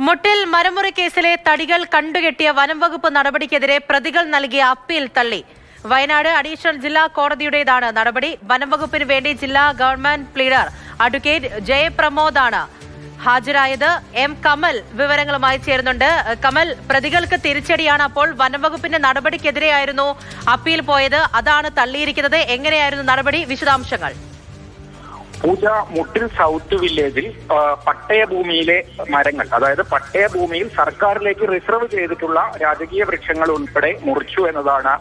മുട്ടിൽ മരമുറി കേസിലെ തടികൾ കണ്ടുകെട്ടിയ വനം വകുപ്പ് നടപടിക്കെതിരെ പ്രതികൾ നൽകിയ അപ്പീൽ തള്ളി. വയനാട് അഡീഷണൽ ജില്ലാ കോടതിയുടേതാണ് നടപടി. വനം വകുപ്പിന് വേണ്ടി ജില്ലാ ഗവൺമെന്റ് പ്ലീഡർ അഡ്വക്കേറ്റ് ജയപ്രമോദാണ് ഹാജരായത്. എം കമൽ വിവരങ്ങളുമായി ചേരുന്നുണ്ട്. കമൽ പ്രതികൾക്ക് തിരിച്ചടിയാണ് അപ്പോൾ വനംവകുപ്പിന്റെ നടപടിക്കെതിരെയായിരുന്നു അപ്പീൽ പോയത്. അതാണ് തള്ളിയിരിക്കുന്നത്. എങ്ങനെയായിരുന്നു നടപടി? വിശദാംശങ്ങൾ. പൂജ മുട്ടിൽ സൗത്ത് വില്ലേജിൽ പട്ടയ ഭൂമിയിലെ മരങ്ങൾ അതായത് പട്ടയ ഭൂമിയിൽ സർക്കാരിലേക്ക് റിസർവ് ചെയ്തിട്ടുള്ള രാജകീയ വൃക്ഷങ്ങൾ ഉൾപ്പെടെ മുറിച്ചു എന്നതാണ്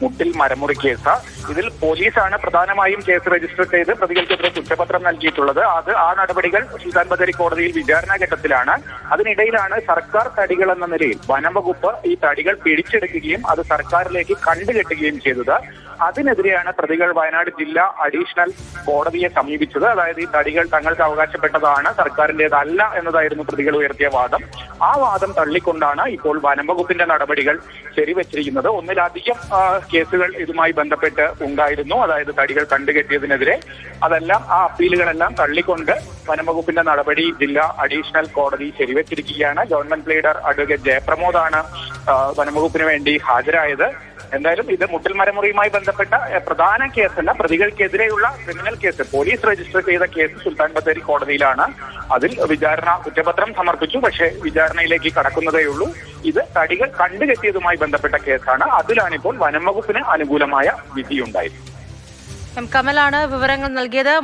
മുട്ടിൽ മരമുറി കേസ്. ഇതിൽ പോലീസാണ് പ്രധാനമായും കേസ് രജിസ്റ്റർ ചെയ്ത് പ്രതികൾക്കെതിരെ കുറ്റപത്രം നൽകിയിട്ടുള്ളത്. അത് ആ നടപടികൾ സുൽത്താൻ ബദരി കോടതിയിൽ വിചാരണ ഘട്ടത്തിലാണ്. അതിനിടയിലാണ് സർക്കാർ തടികൾ എന്ന നിലയിൽ വനംവകുപ്പ് ഈ തടികൾ പിടിച്ചെടുക്കുകയും അത് സർക്കാരിലേക്ക് കണ്ടുകെട്ടുകയും ചെയ്തത്. അതിനെതിരെയാണ് പ്രതികൾ വയനാട് ജില്ലാ അഡീഷണൽ കോടതിയെ സമീപിച്ചത്. അതായത് ഈ തടികൾ തങ്ങൾക്ക് അവകാശപ്പെട്ടതാണ് സർക്കാരിന്റേതല്ല എന്നതായിരുന്നു പ്രതികൾ ഉയർത്തിയ വാദം. ആ വാദം തള്ളിക്കൊണ്ടാണ് ഇപ്പോൾ വനംവകുപ്പിന്റെ നടപടികൾ ശരിവച്ചിരിക്കുന്നത്. ഒന്നിലധികം കേസുകൾ ഇതുമായി ബന്ധപ്പെട്ട് ഉണ്ടായിരുന്നു. അതായത് തടികൾ കണ്ടുകെട്ടിയതിനെതിരെ അതെല്ലാം ആ അപ്പീലുകളെല്ലാം തള്ളിക്കൊണ്ട് വനംവകുപ്പിന്റെ നടപടി ജില്ലാ അഡീഷണൽ കോടതി ശരിവച്ചിരിക്കുകയാണ്. ഗവൺമെന്റ് ലീഡർ അഡ്വക്കേറ്റ് ജയപ്രമോദാണ് വനംവകുപ്പിന് വേണ്ടി ഹാജരായത്. എന്തായാലും ഇത് മുട്ടൽ മരമുറിയുമായി ബന്ധപ്പെട്ട പ്രധാന കേസല്ല പ്രതികൾക്കെതിരെയുള്ള ക്രിമിനൽ കേസ്. പോലീസ് രജിസ്റ്റർ ചെയ്ത കേസ് സുൽത്താൻ ബത്തേരി കോടതിയിലാണ്. അതിൽ വിചാരണ കുറ്റപത്രം സമർപ്പിച്ചു. പക്ഷേ വിചാരണയിലേക്ക് കടക്കുന്നതേ ഉള്ളൂ. ഇത് തടികൾ കണ്ടുകെട്ടിയതുമായി ബന്ധപ്പെട്ട കേസാണ്. അതിലാണിപ്പോൾ വനം വകുപ്പിന് അനുകൂലമായ വിധിയുണ്ടായത് എം കമലാണ് വിവരങ്ങൾ നൽകിയത്.